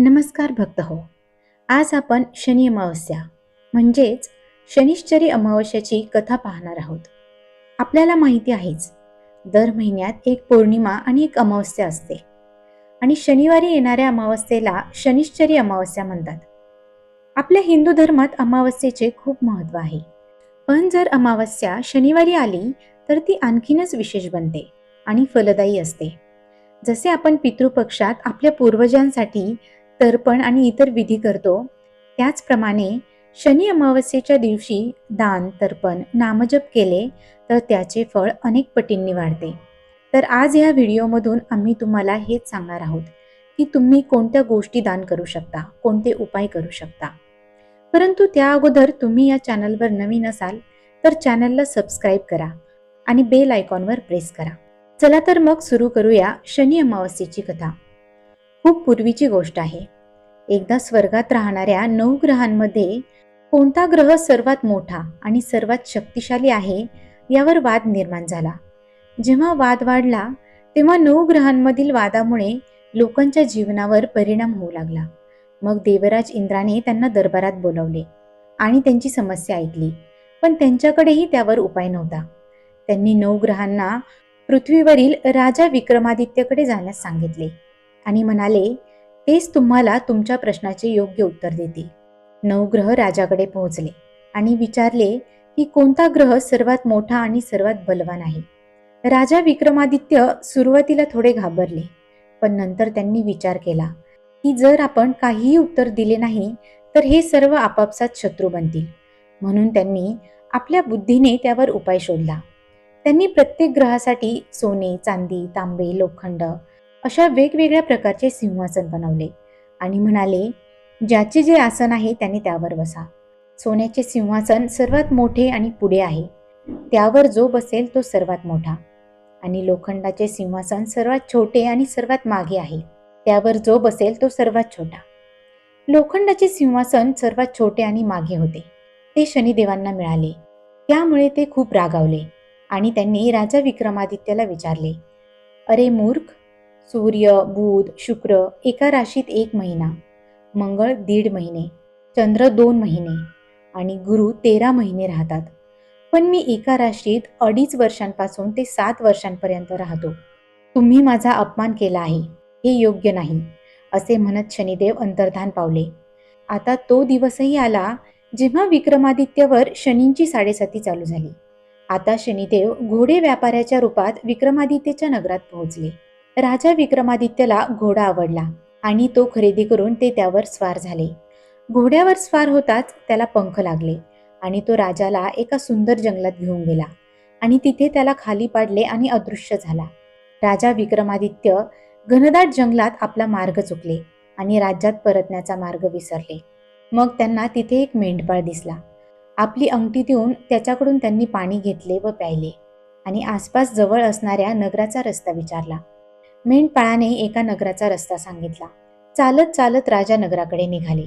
नमस्कार भक्त हो. आज आपण शनी अमावस्या म्हणजेच शनिश्चरी अमावस्याची कथा पाहणार आहोत. आपल्याला माहिती आहेच दर महिन्यात एक पौर्णिमा आणि एक अमावस्या असते. आणि शनिवारी येणाऱ्या अमावस्येला शनिश्चरी अमावस्या म्हणतात. आपल्या हिंदू धर्मात अमावस्येचे खूप महत्त्व आहे. पण जर अमावस्या शनिवारी आली तर ती आणखीनच विशेष बनते आणि फलदायी असते. जसे आपण पितृपक्षात आपल्या पूर्वजांसाठी तर्पण आणि इतर विधी करतो. त्याचप्रमाणे शनी अमावस्येच्या दिवशी दान तर्पण नामजप केले तर त्याचे फळ अनेक पटींनी वाढते. तर आज या व्हिडिओमधून आम्ही तुम्हाला हेच सांगणार आहोत की तुम्ही कोणत्या गोष्टी दान करू शकता कोणते उपाय करू शकता. परंतु त्या अगोदर तुम्ही या चॅनलवर नवीन असाल तर चॅनलला सबस्क्राईब करा आणि बेल आयकॉनवर प्रेस करा. चला तर मग सुरू करूया शनी अमावस्येची कथा. खूप पूर्वीची गोष्ट आहे. एकदा स्वर्गात राहणाऱ्या नऊ ग्रहांमध्ये कोणता ग्रह सर्वात मोठा आणि सर्वात शक्तिशाली आहे यावर वाद निर्माण झाला. जेव्हा वाद वाढला तेव्हा नऊ ग्रहांमधील वादामुळे लोकांच्या जीवनावर परिणाम होऊ लागला. मग देवराज इंद्राने त्यांना दरबारात बोलवले आणि त्यांची समस्या ऐकली पण त्यांच्याकडेही त्यावर उपाय नव्हता. त्यांनी नऊ ग्रहांना पृथ्वीवरील राजा विक्रमादित्यकडे जाण्यास सांगितले आणि म्हणाले तेच तुम्हाला तुमच्या प्रश्नाचे योग्य उत्तर देतील. नवग्रह राजाकडे पोहोचले आणि विचारले की कोणता ग्रह सर्वात मोठा आणि सर्वात बलवान आहे. राजा विक्रमादित्य सुरुवातीला थोडे घाबरले पण नंतर त्यांनी विचार केला की जर आपण काहीही उत्तर दिले नाही तर हे सर्व आपापसात शत्रू बनतील. म्हणून त्यांनी आपल्या बुद्धीने त्यावर उपाय शोधला. त्यांनी प्रत्येक ग्रहासाठी सोने चांदी तांबे लोखंड अशा वेगवेगळ्या प्रकारचे सिंहासन बनवले. आणि म्हणाले ज्याचे जे आसन आहे त्याने त्यावर बसा. सोन्याचे सिंहासन सर्वात मोठे आणि पुढे आहे. त्यावर जो बसेल तो सर्वात मोठा. आणि लोखंडाचे सिंहासन सर्वात छोटे आणि सर्वात मागे आहे. त्यावर जो बसेल तो सर्वात छोटा. लोखंडाचे सिंहासन सर्वात छोटे आणि मागे होते. ते शनिदेवांना मिळाले. त्यामुळे ते खूप रागावले. आणि त्यांनी राजा विक्रमादित्याला विचारले अरे मूर्ख सूर्य बुध शुक्र एका राशीत एक महिना मंगळ दीड महिने चंद्र दोन महिने आणि गुरु तेरा महिने राहतात. पण मी एका राशीत अडीच वर्षांपासून ते सात वर्षांपर्यंत राहतो. तुम्ही माझा अपमान केला आहे. हे योग्य नाही असे म्हणत शनिदेव अंतर्धान पावले. आता तो दिवसही आला जेव्हा विक्रमादित्यवर शनींची साडेसाती चालू झाली. आता शनिदेव घोडे व्यापाऱ्याच्या रूपात विक्रमादित्यच्या नगरात पोहोचले. राजा विक्रमादित्यला घोडा आवडला आणि तो खरेदी करून ते त्यावर स्वार झाले. घोड्यावर स्वार होताच त्याला पंख लागले आणि तो राजाला एका सुंदर जंगलात घेऊन गेला आणि तिथे त्याला खाली पाडले आणि अदृश्य झाला. राजा विक्रमादित्य घनदाट जंगलात आपला मार्ग चुकले आणि राज्यात परतण्याचा मार्ग विसरले. मग त्यांना तिथे एक मेंढपाळ दिसला. आपली अंगठी देऊन त्याच्याकडून त्यांनी पाणी घेतले व प्यायले आणि आसपास जवळ असणाऱ्या नगराचा रस्ता विचारला. मेंढपाळाने एका नगराचा रस्ता सांगितला. चालत चालत राजा नगराकडे निघाले.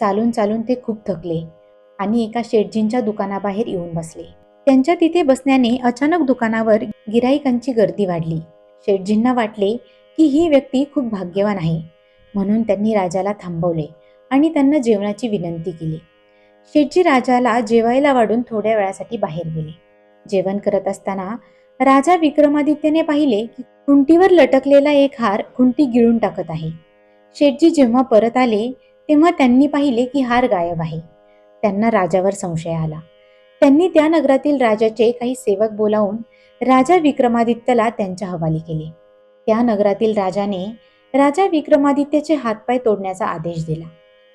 चालून चालून ते खूप थकले आणि एका शेटजींच्या दुकानाबाहेर येऊन बसले. त्यांच्या तिथे बसण्याने अचानक दुकानावर गिराईकांची गर्दी वाढली. शेटजींना वाटले की ही व्यक्ती खूप भाग्यवान आहे. म्हणून त्यांनी राजाला थांबवले आणि त्यांना जेवणाची विनंती केली. शेटजी राजाला जेवायला वाढून थोड्या वेळासाठी बाहेर गेले. जेवण करत असताना राजा विक्रमादित्यने पाहिले की खुंटीवर लटकलेला एक हार खुंटी गिळून टाकत आहे. शेठजी जेव्हा परत आले तेव्हा त्यांनी पाहिले की हार गायब आहे. त्यांना राजावर संशय आला. त्यांनी त्या नगरातील राजाचे काही सेवक बोलावून राजा विक्रमादित्यला त्यांच्या हवाली केले. त्या नगरातील राजाने राजा विक्रमादित्याचे हातपाय तोडण्याचा आदेश दिला.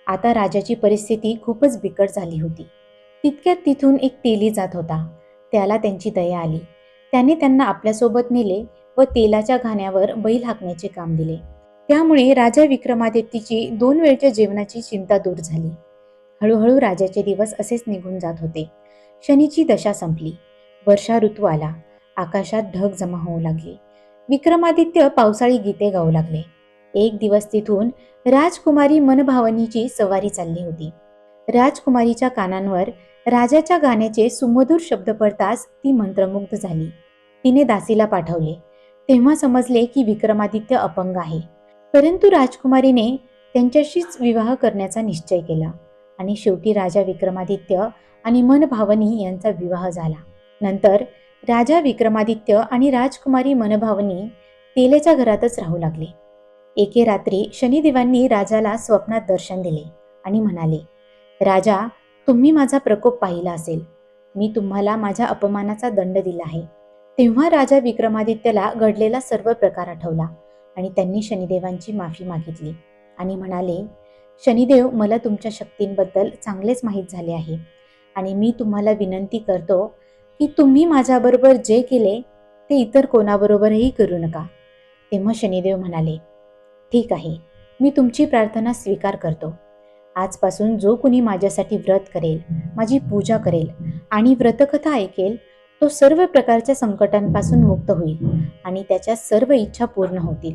आता राजाची परिस्थिती खूपच बिकट झाली होती. तितक्यात तिथून एक तेली जात होता. त्याला त्यांची दया आली. त्याने त्यांना आपल्यासोबत नेले व तेलाच्या घाण्यावर बैल हाकण्याचे काम दिले. त्यामुळे राजा विक्रमादित्यची दोन वेळच्या जेवणाची चिंता दूर झाली. हळूहळू राजाचे दिवस असेच निघून जात होते. शनीची दशा संपली. वर्षा ऋतू आला. आकाशात ढग जमा होऊ लागले. विक्रमादित्य पावसाळी गीते गाऊ लागले. एक दिवस तिथून राजकुमारी मनभावनीची सवारी चालली होती. राजकुमारीच्या कानांवर राजाच्या गाण्याचे सुमधुर शब्द पडताच ती मंत्रमुग्ध झाली. तिने दासीला पाठवले. तेव्हा समजले की विक्रमादित्य अपंग आहे. परंतु राजकुमारीने त्यांच्याशीच विवाह करण्याचा निश्चय केला आणि शेवटी राजा विक्रमादित्य आणि मनभावनी यांचा विवाह झाला. नंतर राजा विक्रमादित्य आणि राजकुमारी मनभावनी तेलेच्या घरातच राहू लागले. एके रात्री शनिदेवांनी राजाला स्वप्नात दर्शन दिले आणि म्हणाले राजा तुम्ही माझा प्रकोप पाहिला असेल. मी तुम्हाला माझ्या अपमानाचा दंड दिला आहे. तेव्हा राजा विक्रमादित्यला घडलेला सर्व प्रकार आठवला आणि त्यांनी शनिदेवांची माफी मागितली आणि म्हणाले शनिदेव मला तुमच्या शक्तींबद्दल चांगलेच माहीत झाले आहे आणि मी तुम्हाला विनंती करतो की तुम्ही माझ्याबरोबर जे केले ते इतर कोणाबरोबरही करू नका. तेव्हा शनिदेव म्हणाले ठीक आहे मी तुमची प्रार्थना स्वीकार करतो. आजपासून जो कुणी माझ्यासाठी व्रत करेल माझी पूजा करेल आणि व्रतकथा ऐकेल तो सर्व प्रकारच्या संकटांपासून मुक्त होईल आणि त्याच्या सर्व इच्छा पूर्ण होतील.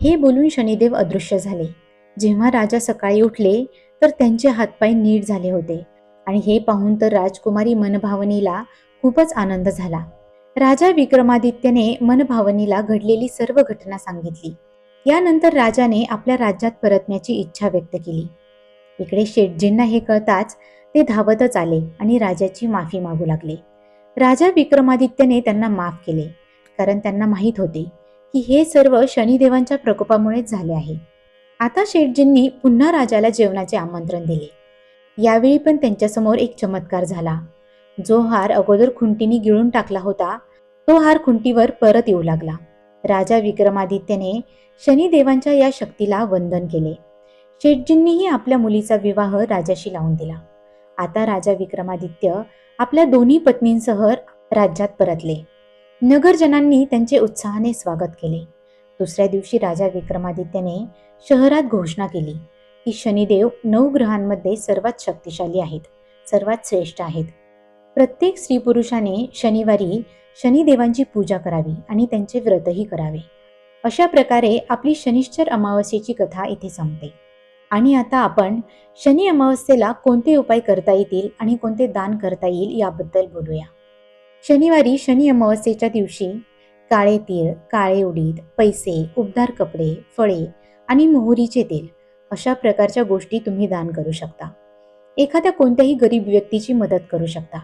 हे बोलून शनिदेव अदृश्य झाले. जेव्हा राजा सकाळी उठले तर त्यांचे हातपाय नीट झाले होते आणि हे पाहून तर राजकुमारी मनभावनीला खूपच आनंद झाला. राजा विक्रमादित्यने मनभावनीला घडलेली सर्व घटना सांगितली. यानंतर राजाने आपल्या राज्यात परतण्याची इच्छा व्यक्त केली. इकडे शेठजींना हे कळताच ते धावतच आले आणि राजाची माफी मागू लागले. राजा विक्रमादित्यने त्यांना माफ केले कारण त्यांना माहीत होते की हे सर्व शनिदेवांच्या प्रकोपामुळेच झाले आहे. आता शेठजींनी पुन्हा राजाला जेवणाचे आमंत्रण दिले. यावेळी पण त्यांच्यासमोर एक चमत्कार झाला. जो हार अगोदर खुंटीने गिळून टाकला होता तो हार खुंटीवर परत येऊ लागला. राजा विक्रमादित्यने शनिदेवांच्या या शक्तीला वंदन केले. शेठजींनीही आपल्या मुलीचा विवाह राजाशी लावून दिला. आता राजा विक्रमादित्य आपल्या दोन्ही पत्नींसह राज्यात परतले. नगरजनांनी त्यांचे उत्साहाने स्वागत केले. दुसऱ्या दिवशी राजा विक्रमादित्यने शहरात घोषणा केली की शनिदेव नऊ ग्रहांमध्ये सर्वात शक्तिशाली आहेत सर्वात श्रेष्ठ आहेत. प्रत्येक स्त्री पुरुषाने शनिवारी शनिदेवांची पूजा करावी आणि त्यांचे व्रतही करावे. अशा प्रकारे आपली शनिश्चर अमावस्येची कथा इथे संपते. आणि आता आपण शनी अमावस्येला कोणते उपाय करता येतील आणि कोणते दान करता येईल याबद्दल बोलूया. शनिवारी शनी अमावस्येच्या दिवशी काळे तीळ काळे उडीद पैसे उबदार कपडे फळे आणि मोहरीचे तेल अशा प्रकारच्या गोष्टी तुम्ही दान करू शकता. एखाद्या कोणत्याही गरीब व्यक्तीची मदत करू शकता.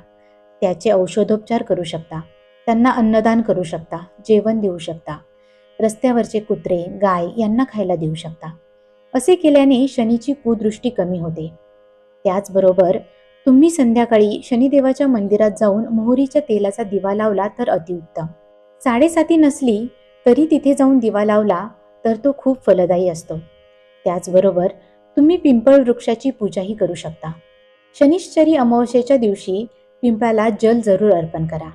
त्याचे औषधोपचार करू शकता. त्यांना अन्नदान करू शकता. जेवण देऊ शकता. रस्त्यावरचे कुत्रे गाय यांना खायला देऊ शकता. असे केल्याने शनीची कुदृष्टी कमी होते. त्याचबरोबर तुम्ही संध्याकाळी शनिदेवाच्या मंदिरात जाऊन मोहरीच्या तेलाचा दिवा लावला तर अतिउत्तम. साडेसाती नसली तरी तिथे जाऊन दिवा लावला तर तो खूप फलदायी असतो. त्याचबरोबर तुम्ही पिंपळ वृक्षाची पूजाही करू शकता. शनिश्चरी अमावस्येच्या दिवशी पिंपळाला जल जरूर अर्पण करा.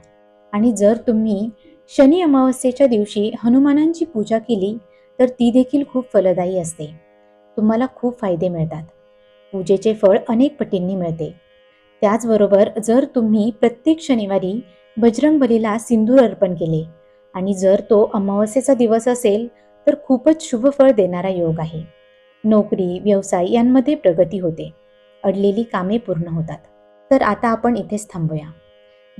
आणि जर तुम्ही शनी अमावस्येच्या दिवशी हनुमानांची पूजा केली तर ती देखील खूप फलदायी असते. तुम्हाला खूप फायदे मिळतात. पूजेचे फळ अनेक पटींनी मिळते. त्याचबरोबर जर तुम्ही प्रत्येक शनिवारी बजरंगबलीला सिंदूर अर्पण केले आणि जर तो अमावस्येचा दिवस असेल तर खूपच शुभ फळ देणारा योग आहे. नोकरी व्यवसाय यांमध्ये प्रगती होते. अडलेली कामे पूर्ण होतात. तर आता आपण इथेच थांबूया.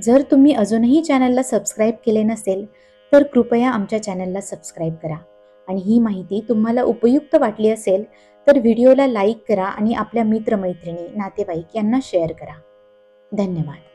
जर तुम्ही अजूनही चॅनलला सबस्क्राईब केले नसेल तर कृपया आमच्या चॅनलला सबस्क्राईब करा. आणि ही माहिती तुम्हाला उपयुक्त वाटली असेल तर व्हिडिओला लाईक करा आणि आपल्या मित्रमैत्रिणी नातेवाईक यांना शेअर करा. धन्यवाद.